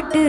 பாட்டு